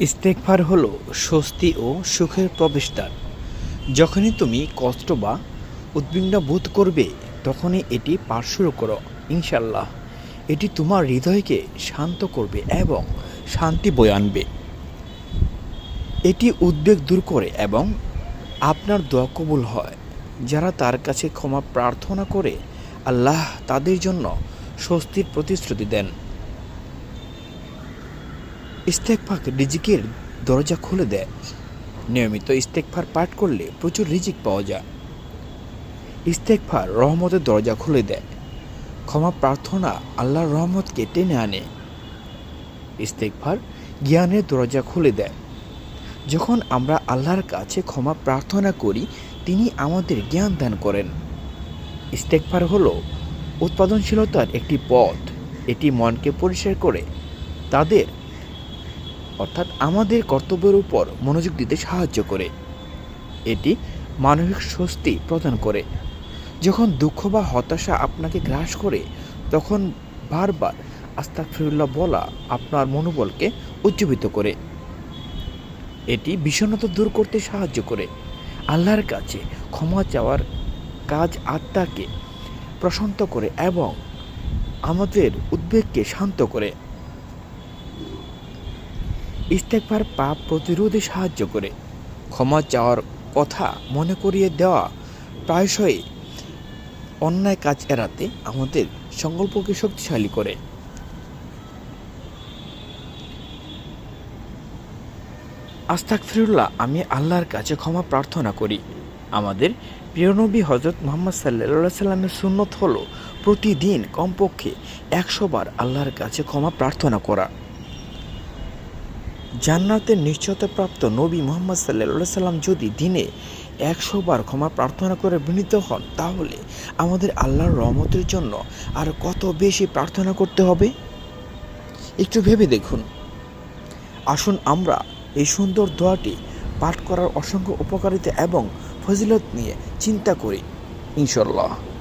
ইস্তেকফার হলো স্বস্তি ও সুখের প্রবেশদ্বার। যখনই তুমি কষ্ট বা উদ্বিগ্ন বোধ করবে, তখনই এটি পাঠ শুরু করো ইনশাল্লাহ এটি তোমার হৃদয়কে শান্ত করবে এবং শান্তি বয়ে আনবে। এটি উদ্বেগ দূর করে এবং আপনার দোয়া কবুল হয়। যারা তার কাছে ক্ষমা প্রার্থনা করে, আল্লাহ তাদের জন্য স্বস্তির প্রতিশ্রুতি দেন। ইস্তেকফাক রিজিকের দরজা খুলে দেয়। নিয়মিত ইস্তেকফার পাঠ করলে প্রচুর রিজিক পাওয়া যায়। ইস্তেকফার রহমতের দরজা খুলে দেয়। ক্ষমা প্রার্থনা আল্লাহর রহমতকে টেনে আনে। ইস্তেকফার জ্ঞানের দরজা খুলে দেয়। যখন আমরা আল্লাহর কাছে ক্ষমা প্রার্থনা করি, তিনি আমাদের জ্ঞান দান করেন। ইস্তেকফার হলো উৎপাদনশীলতার একটি পথ। এটি মনকে পরিষ্কার করে, তাদের অর্থাৎ আমাদের কর্তব্যের উপর মনোযোগ দিতে সাহায্য করে। এটি মানসিক স্বস্তি প্রদান করে। যখন দুঃখ বা হতাশা আপনাকে গ্রাস করে, তখন বারবার আস্তাগফিরুল্লাহ বলা আপনার মনোবলকে উজ্জীবিত করে। এটি বিষণ্ণতা দূর করতে সাহায্য করে। আল্লাহর কাছে ক্ষমা চাওয়ার কাজ আত্মাকে প্রশান্ত করে এবং আমাদের উদ্বেগকে শান্ত করে। ইস্তেকবার পাপ প্রতিরোধে সাহায্য করে। ক্ষমা চাওয়ার কথা মনে করিয়ে দেওয়া প্রায়শই অন্যায় কাজ এড়াতে আমাদের সংকল্পকে শক্তিশালী করে। আস্তাক ফিরুল্লাহ আমি আল্লাহর কাছে ক্ষমা প্রার্থনা করি। আমাদের প্রিয়নবী হজরত মোহাম্মদ সাল্লা সাল্লামের সুন্নত হলো প্রতিদিন কমপক্ষে একশো বার আল্লাহর কাছে ক্ষমা প্রার্থনা করা। জান্নাতের নিশ্চয়তাপ্রাপ্ত নবী মোহাম্মদ সাল্লা সাল্লাম যদি দিনে একশো বার ক্ষমা প্রার্থনা করে বিনীত হন, তাহলে আমাদের আল্লাহর রহমতের জন্য আর কত বেশি প্রার্থনা করতে হবে? একটু ভেবে দেখুন। আসুন আমরা এই সুন্দর দোয়াটি পাঠ করার অসংখ্য উপকারিতা এবং ফজিলত নিয়ে চিন্তা করি ইনশাল্লাহ